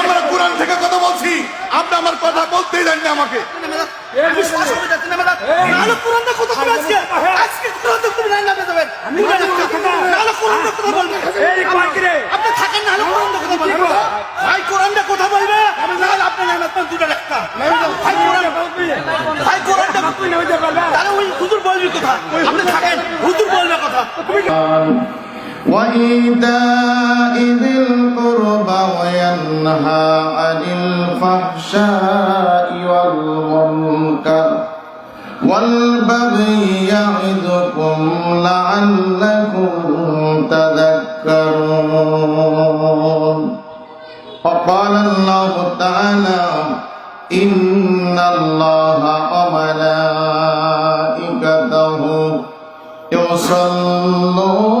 আমরা কোরআন থেকে কথা বলছি। আপনি আমার কথা বলতেই দেন না আমাকে। হুজুর বলবি কথা আপনি থাকেন হুজুর বলবে কথা وإيتاء ذي القربى وينهى عن الفحشاء والمنكر والبغي يعظكم لعلكم تذكرون وقال الله تعالى إن الله وملائكته يصلون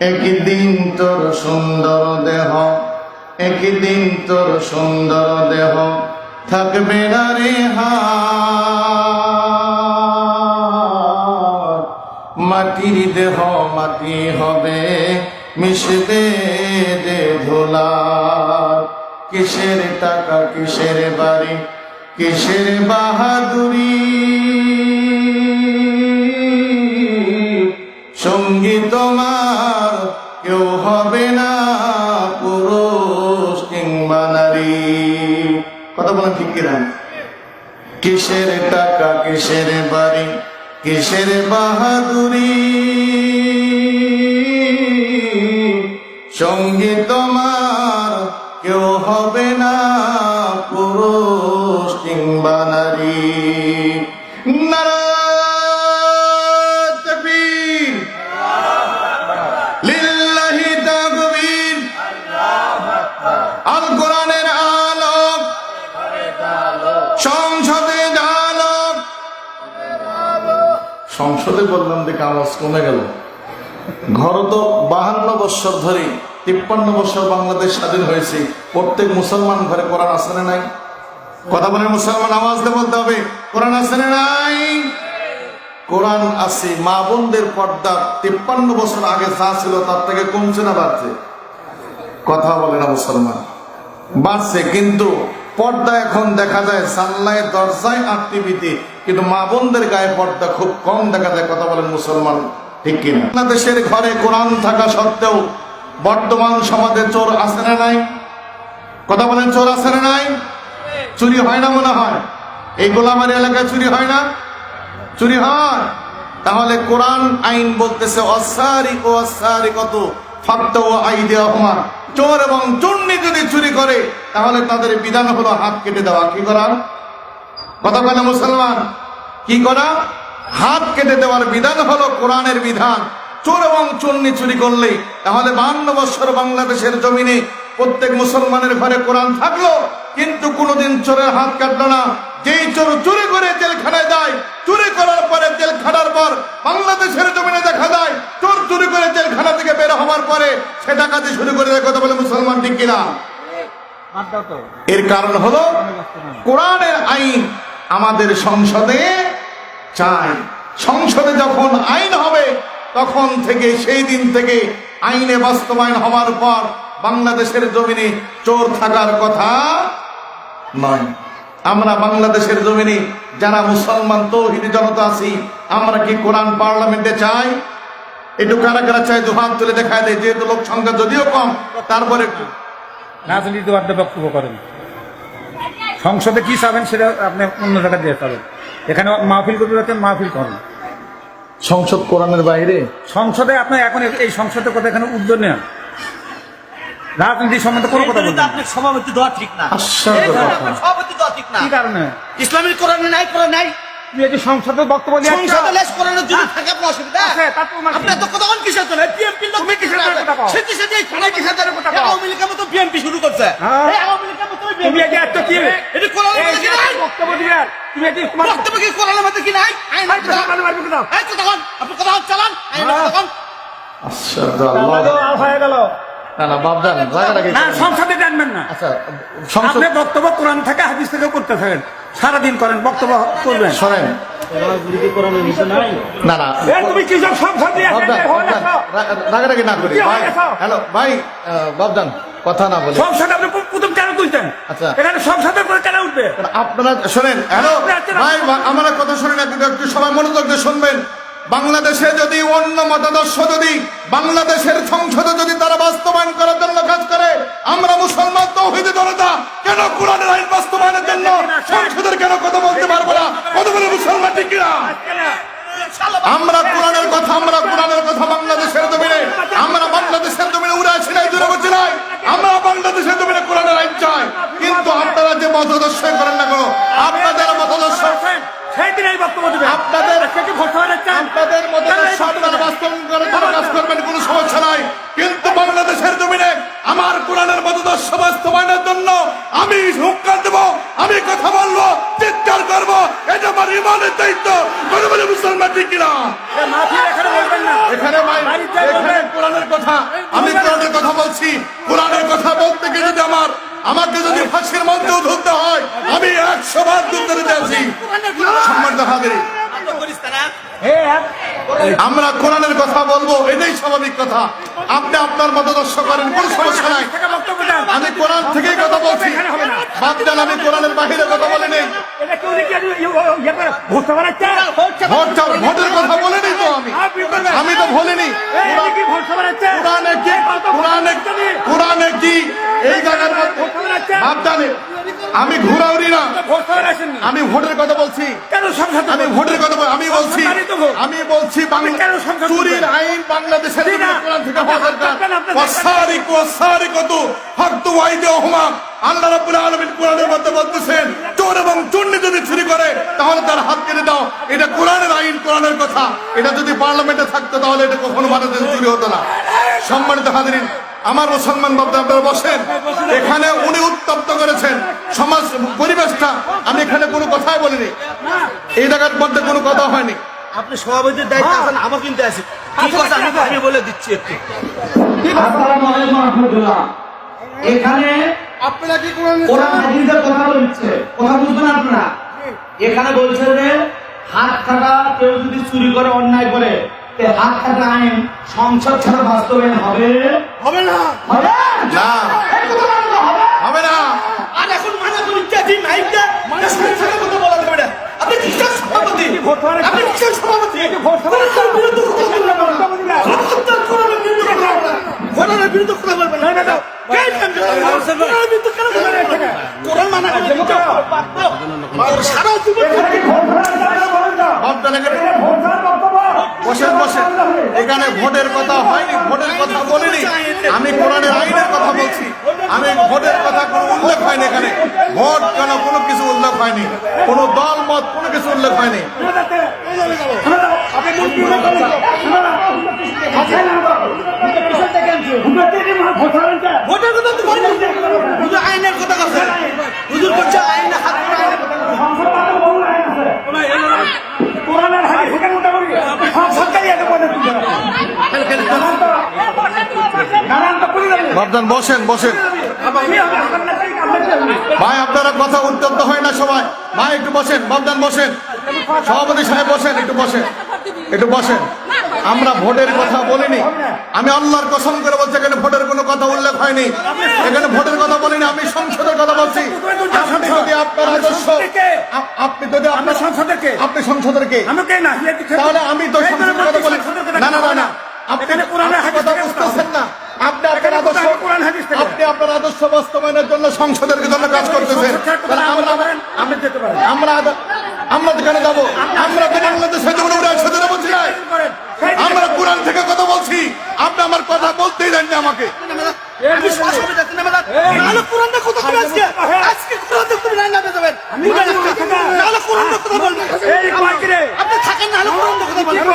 একদিন তোর সুন্দর দেহ, একদিন তোর সুন্দর দেহ থাকবে না রে মাটির দেহ মাটি হবে, মিশবে দে ধুলা। কিসের টাকা, কিসের বাড়ি, কিসের বাহাদুরি? সঙ্গী তোমার কিনা কিসের টাকা কিসের বাড়ি কিসের বাহাদুরি? সঙ্গী সংসদে বললাম দেখে আওয়াজ কমে গেল। ঘর তো বাহান্ন বৎসর ধরে, তিপ্পান্ন বছর বাংলাদেশ স্বাধীন হয়েছে। প্রত্যেক মুসলমান ঘরে কোরআন আছে না নাই? কথা বলে মুসলমান আওয়াজ দিয়ে বলতে হবে, কোরআন আছে না নাই? কোরআন আছে, মা বোনদের পর্দা তিপ্পান্ন বছর আগে যা ছিল তার থেকে কমছে না বাড়ছে? কথা বলে না মুসলমান। বাড়ছে, কিন্তু পর্দা এখন দেখা যায় সাল্লায় দরজায় আর টিভিতে কিন্তু মা বোনদের গায়ে পর্দা খুব কম দেখা যায়, কথা বলেন মুসলমান, ঠিক কিনা? বাংলাদেশের ঘরে কোরআন থাকা সত্ত্বেও বর্তমান সমাজে চোর আছে না নাই? কথা বলেন, চোর আছে না নাই? চুরি হয় না মনে হয়? এই গোলামারি এলাকায় চুরি হয় না? চুরি হয়? তাহলে কোরআন আইন বলতেছে অসারি ও অসারি কত ফাক্ত ও আইডিয়া হমা চোর এবং চুন্নি যদি চুরি করে, তাহলে তাদের বিধান হলো হাত কেটে দেওয়া। কি করা? কথা বলে মুসলমান? কি করা? হাত কেটে দেওয়ার বিধান হলো কোরআনের বিধান। চোর এবং চুন্নি চুরি করলে তাহলে বাহান্ন বছর বাংলাদেশের জমিনে প্রত্যেক মুসলমানের ঘরে কোরআন থাকল কিন্তু কোনোদিন চোরের হাত কাটলো না। যেই চোর চুরি করে জেলখানায় যায় চুরি করার পরে জেলখানার পর বাংলাদেশের জমিনে দেখা যায় চোর চুরি করে জেলখানা থেকে বের হওয়ার পরে সে ডাকাতি শুরু করে দেয় কথা বলে মুসলমান ঠিক কিনা? এর কারণ হলো কোরআনের আইন আমাদের সংসদে চাই। সংসদে যখন আইন হবে, তখন থেকে, সেই দিন থেকে আইনে বাস্তবায়ন হওয়ার পর বাংলাদেশের জমিনে চোর থাকার কথা নয়। আমরা বাংলাদেশের জমিনে যারা মুসলমান তৌহিদি জনতা আছি, আমরা কি কোরআন পার্লামেন্টে চাই? একটু কারা কারা চাই দু হাত তুলে দেখায় দেয়, যেহেতু লোক সংখ্যা যদিও কম, তারপরে একটু। বক্তব্য করেন। সংসদে কি চাবেন সেটা আপনি অন্য জায়গায় দিয়ে চাবেন। এখানে মাহফিল করতে যাচ্ছেন মাহফিল করেন। সংসদ কোরআনের বাইরে? সংসদে আপনি এখন এই সংসদের কথা এখানে উদ্যোগ নেন রাজনীতি সম্বন্ধে কোনো কথা বলতে। আপনার সভাপতি দেওয়া ঠিক না। সভাপতি দেওয়া ঠিক না। কি কারণে? ইসলামের কোরআনে নাই কোরআন নাই। যে সংসদে বক্তব্য দিয়ে সংসদে লেস কোরআনের যদি থাকে আপনার অসুবিধা? আছে, তার তো আমার- আপনার তো কতক্ষণ কিসের চলে পিএমপি লোক তুমি কিসের জন্য কথা কও? সেটি সেটি তুমি কিসের জন্য কথা আওয়ামী লীগের মতো বিএনপি শুরু করছে। হ্যাঁ। এই আওয়ামী লীগের মতো তুমি বিএনপি এত কি এটি কোরআনের মধ্যে কি নাই বক্তব্য দিবেন তুমি এই তোমার বক্তব্য কি কোরআনের মধ্যে কি নাই আইন এই কথা? এই কতক্ষণ আপনি কতক্ষণ চালান। আইন হ্যাঁ। আশ্চর্য আল্লাহ আল্লাহ হয়ে গেল। না না বাবদান রাগারাগি না সংসদে জানবেন না। আচ্ছা আপনি বক্তব্য কোরআন থেকে হাদিস থেকে করতে থাকেন। সারাদিন করেন বক্তব্য করবেন। না না। তুমি কি সব হয়ে রাগারাগি না করি। হয়ে? হ্যালো ভাই বাবদান কথা না বলে। সংসদ আপনি প্রথম কেন তুলতেন আচ্ছা। এখানে সংসদের পরে কেন উঠবে? আপনারা শোনেন হ্যালো ভাই আমার কথা শুনেন একটু সবাই মনোযোগ দিয়ে শুনবেন। বাংলাদেশে যদি অন্য মতাদর্শ যদি, বাংলাদেশের সংসদে যদি তারা বাস্তবায়ন করার জন্য কাজ করে, আমরা মুসলমান তৌহিদি জনতা, কেন কোরআনের আইন বাস্তবায়নের জন্য সংসদের কেন কথা বলতে পারব না? কত বলে মুসলমান ঠিক কিনা? আমরা কোরআনের কথা, আমরা কোরআনের কথা বাংলাদেশের জমিনে, আমরা বাংলাদেশের জমিনে উড়ে আসি নাই দূরে বসে নাই? আমরা বাংলাদেশের জমিনে কোরআনের আইন চাই। কিন্তু আপনারা যে মতদর্শ করেন না কেন? আপনাদের সেই দিন এই বক্তব্য দিবেন। আপনাদের আজকে কি ভোট হওয়ার চান আপনাদের মতদর্শ আপনারা বাস্তবায়ন করার জন্য কাজ করবেন কোনো সমস্যা নাই। কিন্তু বাংলাদেশের জমিনে আমার কোরআনের মতদর্শ বাস্তবায়নের জন্য আমি হুঙ্কার দেব আমি কথা বলব চিৎকার করব। এটা আমার ইমানের দায়িত্ব। বলে বলে মুসলমান ঠিক কিনা? এখানে কোরআনের কথা। আমি কোরআনের কথা বলছি। কোরআনের কথা বলতে গিয়ে যদি আমার আমাকে যদি ফাঁসির মঞ্চেও ধরতে হয় আছি সম্মানিত হাজিরি। আমরা কোরআনের কথা বলব এটাই স্বাভাবিক কথা। আপনি আপনার মতদর্শ করেন কোনো সমস্যা নাই। আমি কোরআন থেকেই কথা বলছি। আমি কোরআনের বাহিরে কথা বলি নেই ইয়ে- ভোটের কথা তো আমি। আমি তো বলিনি। কোরআনে কি কোরআনে কি এই জায়গার মধ্যে আমি ঘুরাউরি না। আমি ভোটের কথা বলছি। কেন আমি ভোটের কথা বল- আমি বলছি। আমি বলছি চুরির? আইন বাংলাদেশের। থেকে হওয়া দরকার। আপনার- আপনার- ওয়াসারিক ওয়াসারিকাতু হাক্তু ওয়াইদিহুমা আল্লাহ রাব্বুল আলামিন কোরআনের মধ্যে বলতেছেন চোর এবং চুন্নি যদি চুরি করে তাহলে তার হাত কেটে দাও। এটা কোরআনের আইন কোরআনের কথা। এটা যদি পার্লামেন্টে থাকতো তাহলে এটা কখনো চুরি হতো না। সম্মানিত হাজিরিন আমার মুসলমান বাবদা আপনারা বসেন। এখানে উনি উত্তপ্ত করেছেন। সমাজ পরিবেশটা আমি এখানে কোনো কথাই বলিনি। এই জায়গার মধ্যে কোনো কথা হয়নি। আপনি সভাপতির দায়িত্ব আছেন আমার কিন্তু আছে। কি কথা আমি আমি বলে দিচ্ছি একটু। আসসালামু আলাইকুম রহমতুল্লাহ। এখানে আপনারা কি কোরআন কোরআন হাদিসের কথা বলছে। কথা বুঝবেন আপনারা? এখানে বলছে যে হাত কাটা কেউ যদি চুরি করে অন্যায় করে হাত কাটা আইন সংসদ ছাড়া বাস্তবায়ন হবে? হবে না। হবে? না। হবে? না। আর এখন মানা করি যে মাইকটা মানে থাকার কথা বলা যাবে না আপনি কিসের সভাপতি? আপনি কিসের সভাপতি? বিরুদ্ধে কথা বলবেন না। কোরআনের বিরুদ্ধে কথা বলবেন না। কোরআনের বিরুদ্ধে কথা বলবেন না। কোরআন মানা করে সারা জীবন বসেন বসেন। এখানে ভোটের কথা হয়নি, ভোটের কথা বলিনি। আমি কোরআনের আইনের কথা বলছি। আমি ভোটের কথা কোনো উল্লেখ হয়নি এখানে। ভোট কেন কোনো কিছু উল্লেখ হয়নি। কোনো দল, মত কোনো কিছু উল্লেখ হয়নি ভোটের কথা তো বলেন হুজুর আইনের কথা কথা হুজুর করছে আইনে হাত করে আইনের কথা কোরআনের হাদিস থেকে মোটামুটি সরকারি একটা পদ্ধতি নানান বাবদান বসেন বসেন। ভাই আপনারা কথা উত্তপ্ত হয় না সবাই। ভাই একটু বসেন বাবদান বসেন। সভাপতি সাহেব বসেন একটু বসেন একটু বসেন। আমরা ভোটের কথা বলিনি। আমি আল্লাহর কসম করে বলছি এখানে ভোটের কোনো কথা উল্লেখ হয়নি। এখানে ভোটের কথা বলিনি আমি সংসদের কথা বলছি। আপনি যদি আপনার আদর্শ আপনি যদি আমরা আপনার সংসদের কে? আপনি সংসদের কে? তাহলে আমি তো সংসদের কথা বলি সংসদের কথা না না না না আপনি এখানে কোরআনের আপনি হাদিস কথা থেকে বুঝতেছেন না আপনি আপনার এখানে আদর্শ কোথায় কোরআন হাদিস থেকে? আপনি আপনার আদর্শ বাস্তবায়নের জন্য সংসদের জন্য কাজ করতেছেন আমরা যাব? আমরা তো বাংলাদেশে একসাথে বলছি আমরা কোরআন থেকে কথা বলছি। আপনি আমার কথা বলতেই দেননি আমাকে। কোরআন কোরআনটা কথা বলবে আজকে আজকে কোরআন দেখতে তুমি রান্না পেতে পারেন নাহলে কোরআনটা কথা বলবে এই কয়েকরে আপনি থাকেন নাহলে কোরআনটা কথা বলবে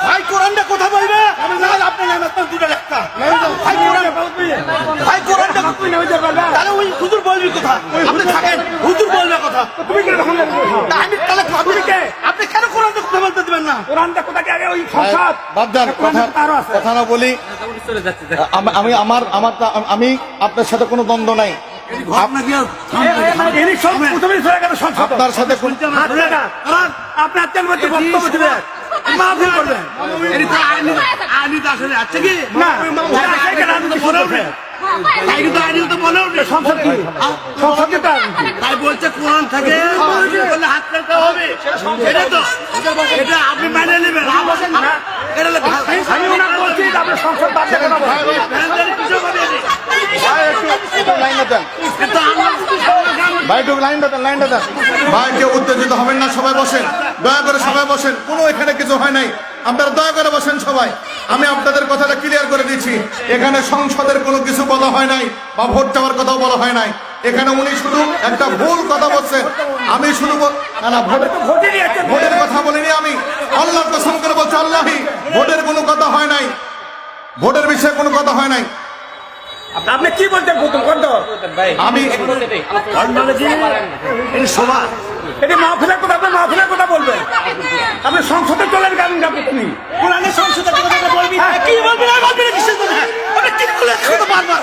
ভাই কোরআনটা কথা বলবে নাহলে আপনি নাম আপনার দুটো লেখা ভাই কোরআন ভাই কোরআনটা তাহলে ওই হুজুর বলবি কথা? আপনি থাকেন। হুজুর বলবে কথা? তুমি কি আমি তাহলে আপনি কে? আপনি কেন কোরআনটা কথা বলতে দিবেন না? কোরআনটা কোথাকে আগে? ওই সংসদ। বাদ কথা কথা না বলি আমি- আমি আমার আমার আমি আপনার সাথে কোনো দ্বন্দ্ব নাই। সংসদ। আপনার সাথে কোন আপনারা আপনার না। সংসদ কি সংসদ কি তার তাই বলছে কোরআন থেকে হাত হবে এটা তো এটা আপনি মেনে নেবেন আমি বলছি সংসদ বাদ লাইনটা ভাই একটু লাইনটা দেন লাইনটা দেন ভাই কেউ উত্তেজিত হবেন না সবাই বসেন দয়া করে সবাই বসেন কোনো এখানে কিছু হয় নাই আপনারা দয়া করে বসেন সবাই। আমি আপনাদের কথাটা ক্লিয়ার করে দিচ্ছি। এখানে সংসদের কোনো কিছু বলা হয় নাই বা ভোট চাওয়ার কথাও বলা হয় নাই। এখানে উনি শুধু একটা ভুল কথা বলছেন। আমি শুধু না না, ভোট ভোটের কথা বলিনি আমি। আল্লাহর কসম করে বলছি আল্লাহি ভোটের কোনো কথা হয় নাই। ভোটের বিষয়ে কোনো কথা হয় নাই। আপনি কি বলতেন প্রথম? কত আমি এটি মাহফিলের কথা আপনি মাহফিলের কথা বলবেন। আপনি সংসদে চলেন কেন আপনি? কোরআনের সংসদের কথা বলবি কি বলবি না? বলবি না আপনি কি বলে বারবার